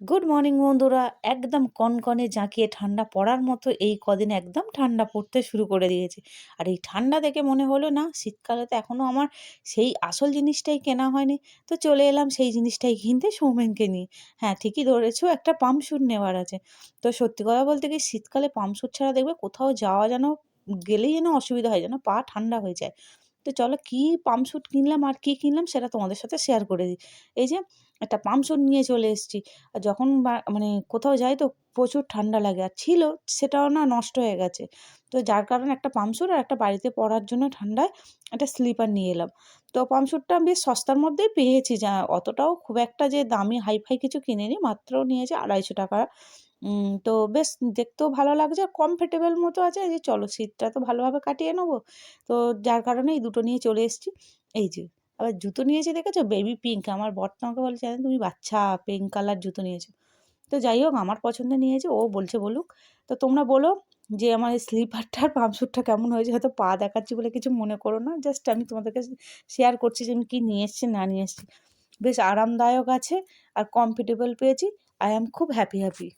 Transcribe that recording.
Good morning বন্ধুরা। একদম কনকনে জাঁকিয়ে ঠান্ডা পড়ার মতো এই কদিন একদম ঠান্ডা পড়তে শুরু করে দিয়েছে। আর এই ঠান্ডা দেখে মনে হলো, না, শীতকালে তো এখনও আমার সেই আসল জিনিসটাই কেনা হয়নি। তো চলে এলাম সেই জিনিসটাই কিনতে সৌমেনকে নিয়ে। হ্যাঁ ঠিকই ধরেছো, একটা পাম্পশুট নেওয়ার আছে। তো সত্যি কথা বলতে কি, শীতকালে পাম্পশুট ছাড়া দেখবে কোথাও যাওয়া যেন গেলেই যেন অসুবিধা হয়, যেন পা ঠান্ডা হয়ে যায়। তো চলো কী পাম্পশুট কিনলাম আর কী কিনলাম সেটা তোমাদের সাথে শেয়ার করে দিই এই যে একটা পাম্পশুট নিয়ে চলে এসেছি। আর যখন মানে কোথাও যাই তো প্রচুর ঠান্ডা লাগে। আর ছিল, সেটাও না নষ্ট হয়ে গেছে। তো যার কারণে একটা পাম্পশুট আর একটা বাড়িতে পরার জন্য ঠান্ডায় একটা স্লিপার নিয়ে এলাম। তো পাম্পশুটটা বেশ সস্তার মধ্যেই পেয়েছি। যা, অতটাও খুব একটা যে দামি হাইফাই কিছু কিনে কিনিনি, মাত্র নিয়েছে আড়াইশো টাকা। তো বেশ দেখতেও ভালো লাগছে আর কমফর্টেবল মতো আছে। যে চলো শীতটা তো ভালোভাবে কাটিয়ে নেব। তো যার কারণে এই দুটো নিয়ে চলে এসেছি। এই যে, আবার জুতো নিয়েছি দেখেছ? বেবি পিঙ্ক আমার বরটা আমাকে বলছে জানেন তুমি বাচ্চা পিঙ্ক কালার জুতো নিয়েছো। তো যাই হোক, আমার পছন্দ নিয়েছে। ও বলছে, বলুক। তো তোমরা বলো যে আমার এই স্লিপারটা আর পাম্পশুটটা কেমন হয়েছে। হয়তো পা দেখাচ্ছি বলে কিছু মনে করো না। জাস্ট আমি তোমাদেরকে শেয়ার করছি যে আমি কী নিয়ে এসেছি, না নিয়ে এসেছি। বেশ আরামদায়ক আছে আর কমফর্টেবল পেয়েছি। আই অ্যাম খুব হ্যাপি হ্যাপি